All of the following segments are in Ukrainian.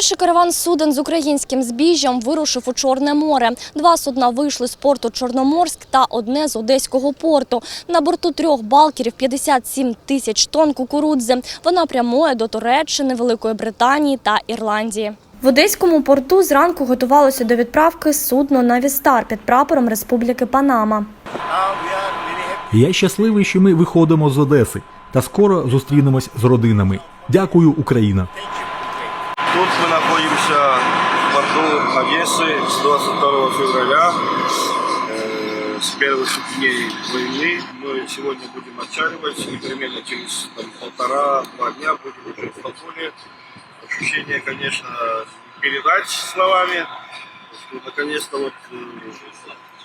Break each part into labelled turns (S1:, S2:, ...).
S1: Перший караван суден з українським збіжжям вирушив у Чорне море. Два судна вийшли з порту Чорноморськ та одне з Одеського порту. На борту трьох балкерів 57 тисяч тонн кукурудзи. Вона прямує до Туреччини, Великої Британії та Ірландії. В Одеському порту зранку готувалося до відправки судно «Навістар» під прапором Республіки Панама.
S2: Я щасливий, що ми виходимо з Одеси та скоро зустрінемось з родинами. Дякую, Україна.
S3: Тут мы находимся в порту Одессы с 22 февраля, э, с первых дней войны. Мы сегодня будем отчаливать и примерно через там, полтора-два дня будем уже в Стамбуле. Ощущение, конечно, передать словами, что наконец-то вот э,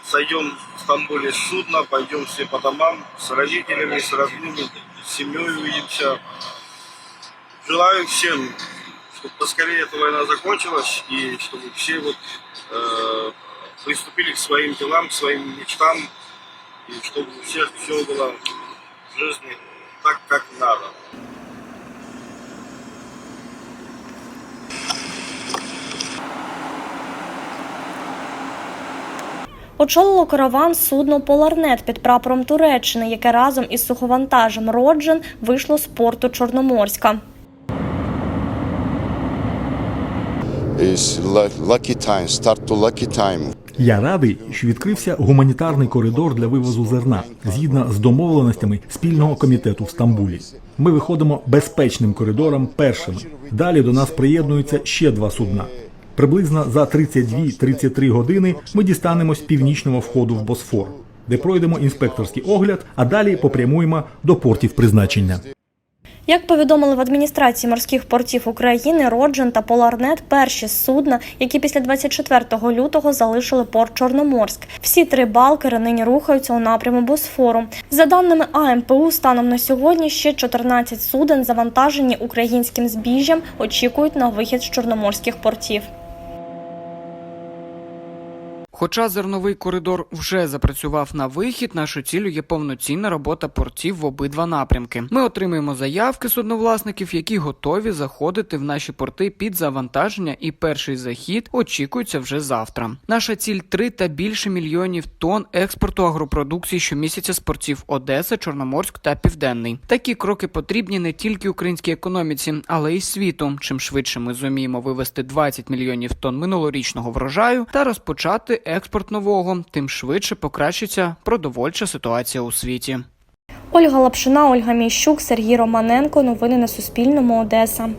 S3: сойдем в Стамбуле с судна, пойдем все по домам с родителями, с родными, с семьей увидимся. Желаю всем чтобы поскорее эта война закончилась и чтобы все вот э, приступили к своим делам, к своим мечтам и чтобы у всех все было
S1: Очолило караван судно Поларнет під прапором Туреччини, яке разом із суховантажем Роджен вийшло з порту Чорноморська.
S2: Я радий, що відкрився гуманітарний коридор для вивозу зерна згідно з домовленостями спільного комітету в Стамбулі. Ми виходимо безпечним коридором першими. Далі до нас приєднуються ще два судна. Приблизно за 32-33 години ми дістанемось північного входу в Босфор, де пройдемо інспекторський огляд, а далі попрямуємо до портів призначення.
S1: Як повідомили в адміністрації морських портів України, Роджен та Поларнет перші судна, які після 24 лютого залишили порт Чорноморськ. Всі три балкери нині рухаються у напряму Босфору. За даними АМПУ, станом на сьогодні ще 14 суден, завантажені українським збіжжям, очікують на вихід з чорноморських портів.
S4: Хоча зерновий коридор вже запрацював на вихід, нашою ціллю є повноцінна робота портів в обидва напрямки. Ми отримуємо заявки судновласників, які готові заходити в наші порти під завантаження, і перший захід очікується вже завтра. Наша ціль 3 та більше мільйонів тонн експорту агропродукції щомісяця з портів Одеса, Чорноморськ та Південний. Такі кроки потрібні не тільки українській економіці, але й світу. Чим швидше ми зуміємо вивести 20 мільйонів тонн минулорічного врожаю та розпочати експорт нового, тим швидше покращиться продовольча ситуація у світі.
S1: Ольга Лапшина, Ольга Міщук, Сергій Романенко. Новини на Суспільному. Одеса.